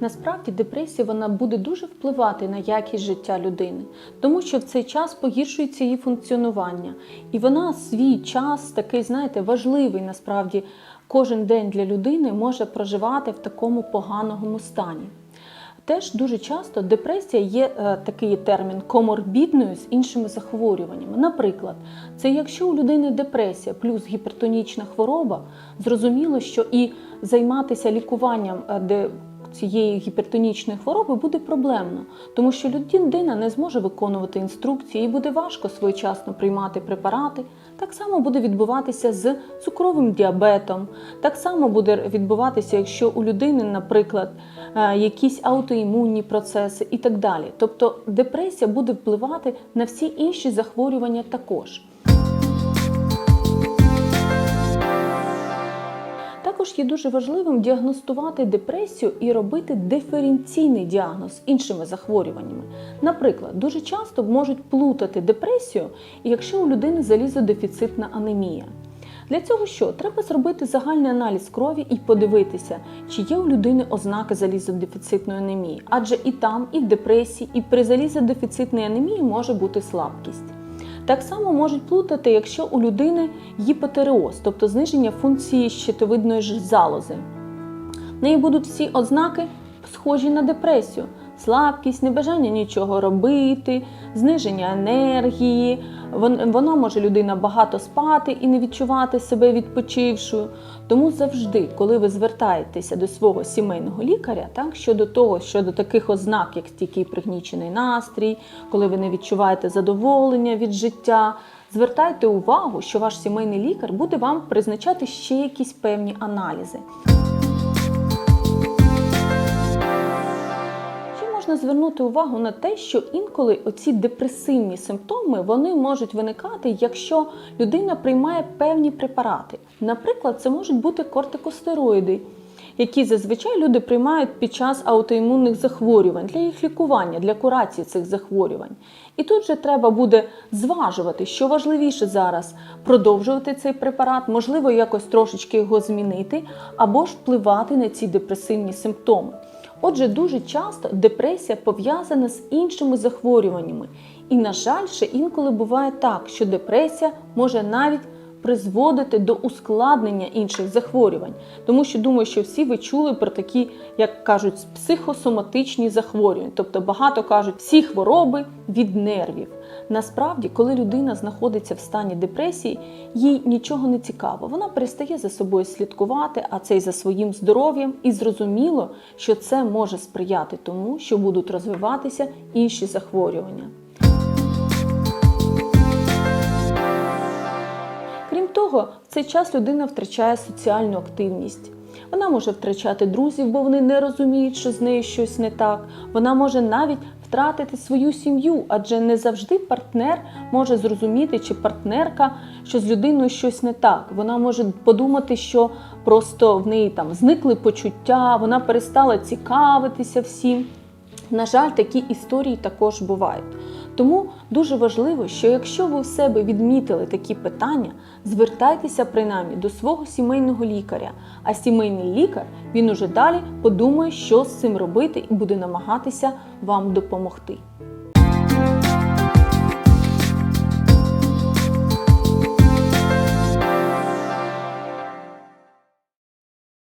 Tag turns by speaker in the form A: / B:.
A: Насправді депресія вона буде дуже впливати на якість життя людини, тому що в цей час погіршується її функціонування, і вона свій час такий, знаєте, важливий насправді кожен день для людини може проживати в такому поганому стані. Теж дуже часто депресія є е, такий термін коморбідною з іншими захворюваннями. Наприклад, це якщо у людини депресія плюс гіпертонічна хвороба, зрозуміло, що і займатися лікуванням е, де цієї гіпертонічної хвороби буде проблемно, тому що людина не зможе виконувати інструкції, і буде важко своєчасно приймати препарати. Так само буде відбуватися з цукровим діабетом. Так само буде відбуватися, якщо у людини, наприклад, е, якісь аутоімунні процеси і так далі. Тобто депресія буде впливати на всі інші захворювання також. Також є дуже важливим діагностувати депресію і робити диференційний діагноз іншими захворюваннями. Наприклад, дуже часто можуть плутати депресію, якщо у людини залізодефіцитна анемія. Для цього що? Треба зробити загальний аналіз крові і подивитися, чи є у людини ознаки залізодефіцитної анемії. Адже і там, і в депресії, і при залізодефіцитній анемії може бути слабкість. Так само можуть плутати, якщо у людини гіпотереоз, тобто зниження функції щитовидної залози. В неї будуть всі ознаки схожі на депресію: слабкість, небажання нічого робити, зниження енергії. Вон- Вона може людина багато спати і не відчувати себе відпочившою. Тому завжди, коли ви звертаєтеся до свого сімейного лікаря, так щодо того, щодо таких ознак, як стійкий пригнічений настрій, коли ви не відчуваєте задоволення від життя, звертайте увагу, що ваш сімейний лікар буде вам призначати ще якісь певні аналізи. Можна звернути увагу на те, що інколи оці депресивні симптоми вони можуть виникати, якщо людина приймає певні препарати. Наприклад, це можуть бути кортикостероїди, які зазвичай люди приймають під час аутоімунних захворювань для їх лікування, для курації цих захворювань. І тут же треба буде зважувати, що важливіше зараз продовжувати цей препарат, можливо, якось трошечки його змінити, або ж впливати на ці депресивні симптоми. Отже, дуже часто депресія пов'язана з іншими захворюваннями. І, на жаль, ще інколи буває так, що депресія може навіть призводити до ускладнення інших захворювань. Тому що думаю, що всі ви чули про такі, як кажуть, психосоматичні захворювання. Тобто багато кажуть, всі хвороби від нервів. Насправді, коли людина знаходиться в стані депресії, їй нічого не цікаво. Вона перестає за собою слідкувати, а це й за своїм здоров'ям, і зрозуміло, що це може сприяти тому, що будуть розвиватися інші захворювання. Крім в цей час людина втрачає соціальну активність. Вона може втрачати друзів, бо вони не розуміють, що з нею щось не так. Вона може навіть втратити свою сім'ю, адже не завжди партнер може зрозуміти, чи партнерка, що з людиною щось не так. Вона може подумати, що просто в неї там зникли почуття, вона перестала цікавитися всім. На жаль, такі історії також бувають. Тому дуже важливо, що якщо ви в себе відмітили такі питання, звертайтеся принаймні до свого сімейного лікаря. А сімейний лікар він уже далі подумає, що з цим робити, і буде намагатися вам допомогти.